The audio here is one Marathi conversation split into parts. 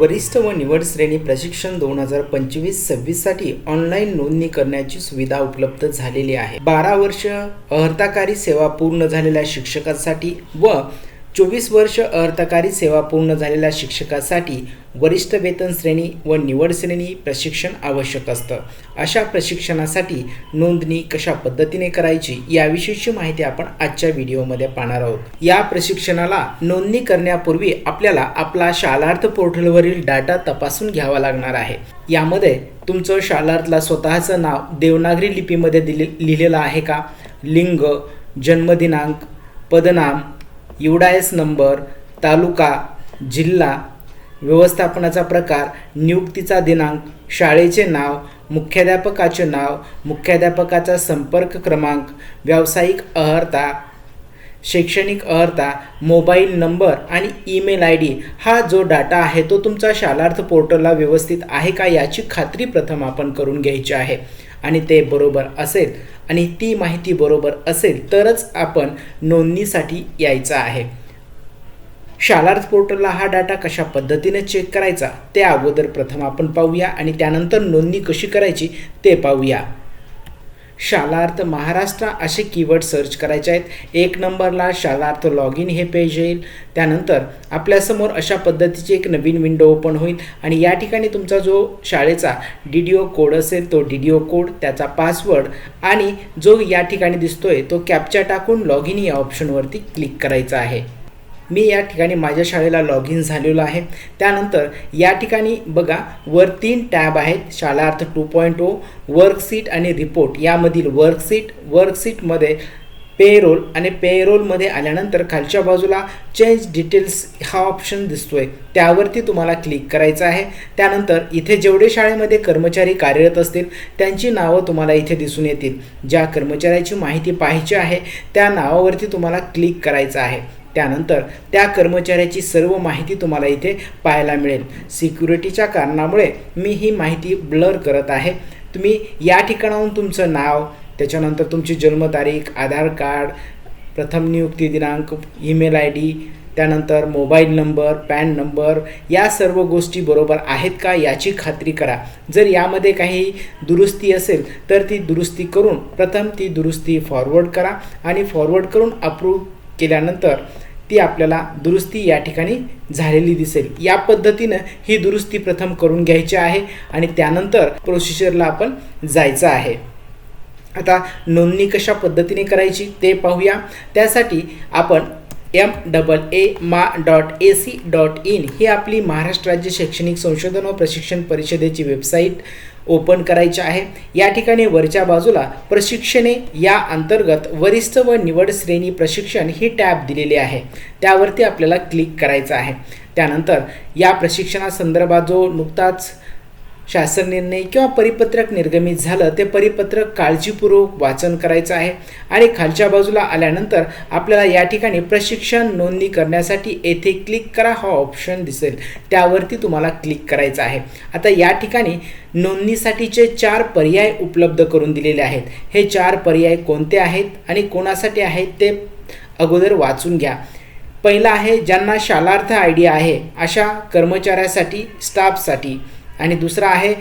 वरिष्ठ व निवड श्रेणी प्रशिक्षण दोन हजार पंचवीस सव्वीससाठी ऑनलाईन नोंदणी करण्याची सुविधा उपलब्ध झालेली आहे. बारा वर्ष अर्हताकारी सेवा पूर्ण झालेल्या शिक्षकासाठी व चोवीस वर्ष अर्थकारी सेवा पूर्ण झालेल्या शिक्षकासाठी वरिष्ठ वेतन श्रेणी व निवड श्रेणी प्रशिक्षण आवश्यक असतं. अशा प्रशिक्षणासाठी नोंदणी कशा पद्धतीने करायची याविषयीची माहिती आपण आजच्या व्हिडिओमध्ये पाहणार आहोत. या प्रशिक्षणाला नोंदणी करण्यापूर्वी आपल्याला आपला शालार्थ पोर्टलवरील डाटा तपासून घ्यावा लागणार आहे. यामध्ये तुमचं शालार्थला स्वतःचं नाव देवनागरी लिपीमध्ये दिले लिहिलेलं आहे का? लिंग जन्मदिनांक पदनाम युडायस नंबर तालुका जिल्हा व्यवस्थापनाचा प्रकार नियुक्तीचा दिनांक शाळेचे नाव मुख्याध्यापकाचे नाव मुख्याध्यापकाचा संपर्क क्रमांक व्यावसायिक अर्हता शैक्षणिक अर्हता मोबाईल नंबर आणि ईमेल आय डी हा जो डाटा आहे तो तुमचा शालार्थ पोर्टलला व्यवस्थित आहे का याची खात्री प्रथम आपण करून घ्यायची आहे. आणि ते बरोबर असेल आणि ती माहिती बरोबर असेल तरच आपण नोंदणीसाठी यायचं आहे. शालार्थ पोर्टलला हा डाटा कशा पद्धतीने चेक करायचा ते अगोदर प्रथम आपण पाहूया आणि त्यानंतर नोंदणी कशी करायची ते पाहूया. शालार्थ महाराष्ट्र असे कीवर्ड सर्च करायचे आहेत. एक नंबरला शालार्थ लॉग इन हे पेज येईल. त्यानंतर आपल्यासमोर अशा पद्धतीची एक नवीन विंडो ओपन होईल. आणि या ठिकाणी तुमचा जो शाळेचा डी डी ओ कोड असेल तो डी डी ओ कोड त्याचा पासवर्ड आणि जो या ठिकाणी दिसतोय तो कॅप्चा टाकून लॉग इन या ऑप्शनवरती क्लिक करायचा आहे. मी या ठिकाणी माझ्या शाळेला लॉग इन झालेलो आहे. त्यानंतर या ठिकाणी बघा वर तीन टॅब आहेत Shalarth two point O worksheet आणि रिपोर्ट यामधील वर्कशीट वर्कशीटमध्ये पेरोल आणि पेरोलमध्ये आल्यानंतर खालच्या बाजूला चेंज डिटेल्स हा ऑप्शन दिसतोय. त्यावरती तुम्हाला क्लिक करायचं आहे. त्यानंतर इथे जेवढे शाळेमध्ये कर्मचारी कार्यरत असतील त्यांची नावं तुम्हाला इथे दिसून येतील. ज्या कर्मचाऱ्याची माहिती पाहिजे आहे त्या नावावरती तुम्हाला क्लिक करायचं आहे. त्यानंतर त्या कर्मचाऱ्याची सर्व माहिती तुम्हाला इथे पाहायला मिळेल. सिक्युरिटीच्या कारणामुळे मी ही माहिती ब्लर करत आहे. तुम्ही या ठिकाणाहून तुमचं नाव त्याच्यानंतर तुमची जन्मतारीख आधार कार्ड प्रथम नियुक्ती दिनांक ईमेल आय डी त्यानंतर मोबाईल नंबर पॅन नंबर या सर्व गोष्टी बरोबर आहेत का याची खात्री करा. जर यामध्ये काही दुरुस्ती असेल तर ती दुरुस्ती करून प्रथम ती दुरुस्ती फॉरवर्ड करा आणि फॉरवर्ड करून अप्रूव्ह केल्यानंतर ती आपल्याला दुरुस्ती या ठिकाणी झालेली दिसेल. या पद्धतीनं ही दुरुस्ती प्रथम करून घ्यायची आहे आणि त्यानंतर प्रोसिजरला आपण जायचं आहे. आता नोंदणी कशा पद्धतीने करायची ते पाहूया. त्यासाठी आपण एम डबल ए मा dot A C dot in ही आपली महाराष्ट्र राज्य शैक्षणिक संशोधन व प्रशिक्षण परिषदेची वेबसाईट ओपन करायची आहे. या ठिकाणी वरच्या बाजूला प्रशिक्षणे या अंतर्गत वरिष्ठ व निवड श्रेणी प्रशिक्षण ही टॅब दिलेली आहे. त्यावरती आपल्याला क्लिक करायचं आहे. त्यानंतर या प्रशिक्षणासंदर्भात जो नुकताच शासन निर्णय किंवा परिपत्रक निर्गमित झालं ते परिपत्रक काळजीपूर्वक वाचन करायचं आहे. आणि खालच्या बाजूला आल्यानंतर आपल्याला या ठिकाणी प्रशिक्षण नोंदणी करण्यासाठी येथे क्लिक करा हा ऑप्शन दिसेल. त्यावरती तुम्हाला क्लिक करायचं आहे. आता या ठिकाणी नोंदणीसाठीचे चार पर्याय उपलब्ध करून दिलेले आहेत. हे चार पर्याय कोणते आहेत आणि कोणासाठी आहेत ते अगोदर वाचून घ्या. पहिला आहे ज्यांना शालार्थ आयडिया आहे अशा कर्मचाऱ्यासाठी स्टाफसाठी. आणि दुसरा आहे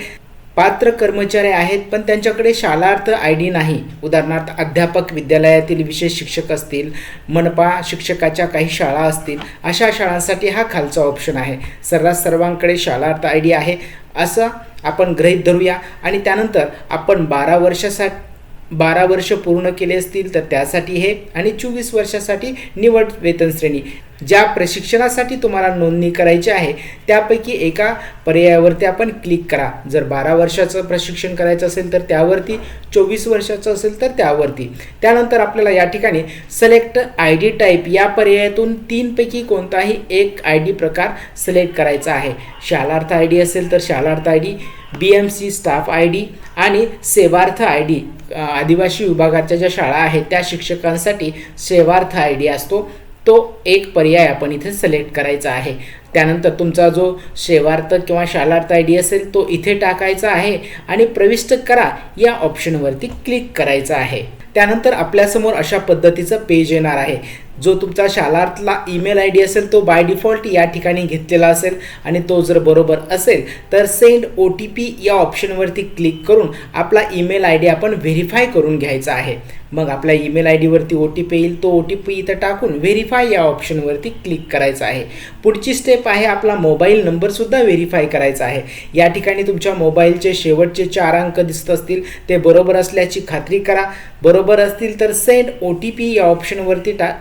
पात्र कर्मचारी आहेत पण त्यांच्याकडे शालार्थ आय डी नाही. उदाहरणार्थ अध्यापक विद्यालयातील विशेष शिक्षक असतील मनपा शिक्षकाच्या काही शाळा असतील अशा शाळांसाठी हा खालचा ऑप्शन आहे. सर्रास सर्वांकडे शालार्थ आय डी आहे असं आपण गृहीत धरूया. आणि त्यानंतर आपण बारा वर्षासाठी बारा वर्ष पूर्ण केले असतील तर त्यासाठी हे आणि चोवीस वर्षासाठी निवड वेतन श्रेणी. ज्या प्रशिक्षणासाठी तुम्हाला नोंदणी करायची आहे त्यापैकी एका पर्यायावरती आपण क्लिक करा. जर बारा वर्षाचं प्रशिक्षण करायचं असेल तर त्यावरती चोवीस वर्षाचं असेल तर त्यावरती. त्यानंतर आपल्याला या ठिकाणी सिलेक्ट आय डी टाईप या पर्यायातून तीनपैकी कोणताही एक आय डी प्रकार सिलेक्ट करायचा आहे. शालार्थ आय डी असेल तर Shalarth I D B M C staff I D आणि सेवार्थ आय डी आदिवासी विभागाच्या ज्या शाळा आहेत त्या शिक्षकांसाठी सेवार्थ आय डी असतो. तो एक पर्याय आपण इथे सिलेक्ट करायचा आहे. त्यानंतर तुमचा जो सेवार्थ किंवा शालार्थ आय डी असेल तो इथे टाकायचा आहे आणि प्रविष्ट करा या ऑप्शनवरती क्लिक करायचं आहे. त्यानंतर आपल्यासमोर अशा पद्धतीचं पेज येणार आहे. जो तुमचा शालार्थला ईमेल आय डी असेल तो बाय डिफॉल्ट या ठिकाणी घेतलेला असेल आणि तो जर बरोबर असेल तर सेंड ओ टी पी या ऑप्शनवरती क्लिक करून आपला ईमेल आय डी आपण व्हेरीफाय करून घ्यायचा आहे. मग आपल्या ईमेल आय डीवरती ओ टी पी येईल तो ओ टी पी इथं टाकून व्हेरीफाय या ऑप्शनवरती क्लिक करायचं आहे. पुढची स्टेप आहे आपला मोबाईल नंबरसुद्धा व्हेरीफाय करायचा आहे. या ठिकाणी तुमच्या मोबाईलचे शेवटचे चार अंक दिसत असतील ते बरोबर असल्याची खात्री करा. बरोबर असतील तर सेंड ओ टी पी या ऑप्शनवरती टा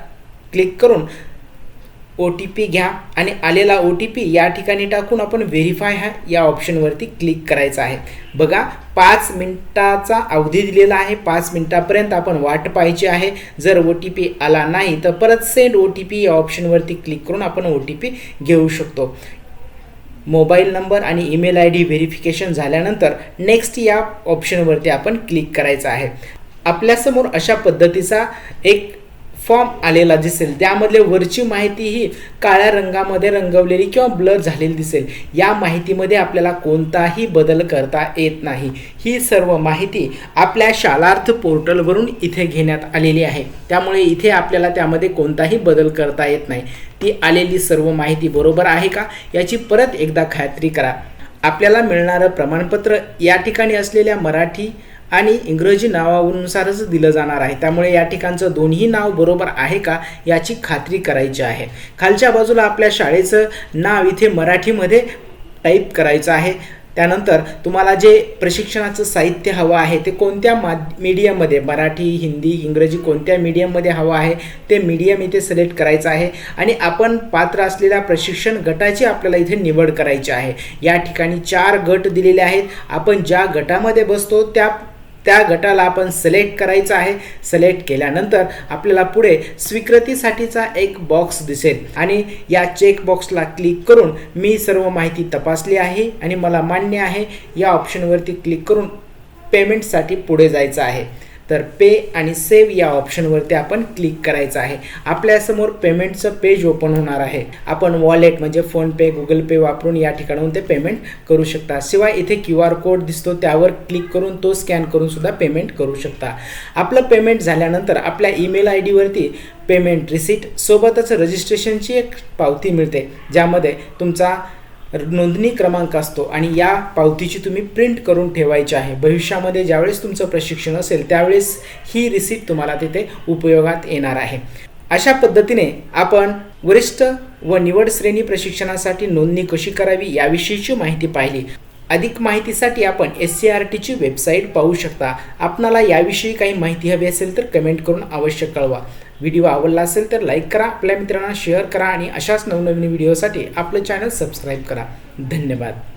क्लिक करून ओ टी पी घ्या आणि आलेला ओ टी पी या ठिकाणी टाकून आपण व्हेरीफाय हा या ऑप्शनवरती क्लिक करायचं आहे. बघा पाच मिनटाचा अवधी दिलेला आहे. पाच मिनटापर्यंत आपण वाट पाहायची आहे. जर ओ टी पी आला नाही तर परत सेंड ओ टी पी या ऑप्शनवरती क्लिक करून आपण ओ टी पी घेऊ शकतो. मोबाईल नंबर आणि ईमेल आय डी व्हेरिफिकेशन झाल्यानंतर नेक्स्ट या ऑप्शनवरती आपण क्लिक करायचं आहे. आपल्यासमोर अशा पद्धतीचा एक फॉर्म आलेला दिसेल. त्यामधले वरची माहिती ही काळ्या रंगामध्ये रंगवलेली किंवा ब्लर झालेली दिसेल. या माहितीमध्ये आपल्याला कोणताही बदल करता येत नाही. ही सर्व माहिती आपल्या शालार्थ पोर्टलवरून इथे घेण्यात आलेली आहे. त्यामुळे इथे आपल्याला त्यामध्ये कोणताही बदल करता येत नाही. ती आलेली सर्व माहिती बरोबर आहे का? याची परत एकदा खात्री करा. आपल्याला मिळणारं प्रमाणपत्र या ठिकाणी असलेल्या मराठी आणि इंग्रजी नावानुसारच दिलं जाणार आहे. त्यामुळे या ठिकाणचं दोन्ही नाव बरोबर आहे का याची खात्री करायची आहे. खालच्या बाजूला आपल्या शाळेचं नाव इथे मराठीमध्ये टाईप करायचं आहे. त्यानंतर तुम्हाला जे प्रशिक्षणाचं साहित्य हवं आहे ते कोणत्या मा मीडियममध्ये मराठी हिंदी इंग्रजी कोणत्या मीडियममध्ये हवं आहे ते मीडियम इथे सिलेक्ट करायचं आहे. आणि आपण पात्र असलेल्या प्रशिक्षण गटाची आपल्याला इथे निवड करायची आहे. या ठिकाणी चार गट दिलेले आहेत. आपण ज्या गटामध्ये बसतो त्या त्या गटाला आपण सिलेक्ट करायचं आहे. सिलेक्ट केल्यानंतर आपल्याला पुढे स्वीकृतीसाठीचा एक बॉक्स दिसेल. आणि या चेक बॉक्सला क्लिक करून मी सर्व माहिती तपासली आहे आणि मला मान्य आहे या ऑप्शनवरती क्लिक करून पेमेंटसाठी पुढे जायचं आहे. तर पे आणि सेव्ह या ऑप्शनवरती आपण क्लिक करायचं आहे. आपल्यासमोर पेमेंटचं पेज ओपन होणार आहे. आपण वॉलेट म्हणजे फोनपे गुगल पे वापरून या ठिकाणाहून ते पेमेंट करू शकता. शिवाय इथे क्यू आर कोड दिसतो त्यावर क्लिक करून तो स्कॅन करून सुद्धा पेमेंट करू शकता. आपलं पेमेंट झाल्यानंतर आपल्या ईमेल आय डीवरती पेमेंट रिसिट सोबतच रजिस्ट्रेशनची एक पावती मिळते. ज्यामध्ये तुमचा नोंदणी क्रमांक असतो आणि या पावतीची तुम्ही प्रिंट करून ठेवायची आहे. भविष्यामध्ये ज्यावेळेस तुमचं प्रशिक्षण असेल त्यावेळेस ही रिसिप्ट तुम्हाला तिथे उपयोगात येणार आहे. अशा पद्धतीने आपण वरिष्ठ व निवड श्रेणी प्रशिक्षणासाठी नोंदणी कशी करावी याविषयीची माहिती पाहिली. अधिक माहितीसाठी आपण एस सी आर टीची वेबसाईट पाहू शकता. आपणाला याविषयी काही माहिती हवी असेल तर कमेंट करून अवश्य कळवा. व्हिडिओ आवडला असेल तर लाईक करा आपल्या मित्रांना शेअर करा आणि अशाच नवनवीन व्हिडिओसाठी आपलं चॅनल सबस्क्राईब करा. धन्यवाद.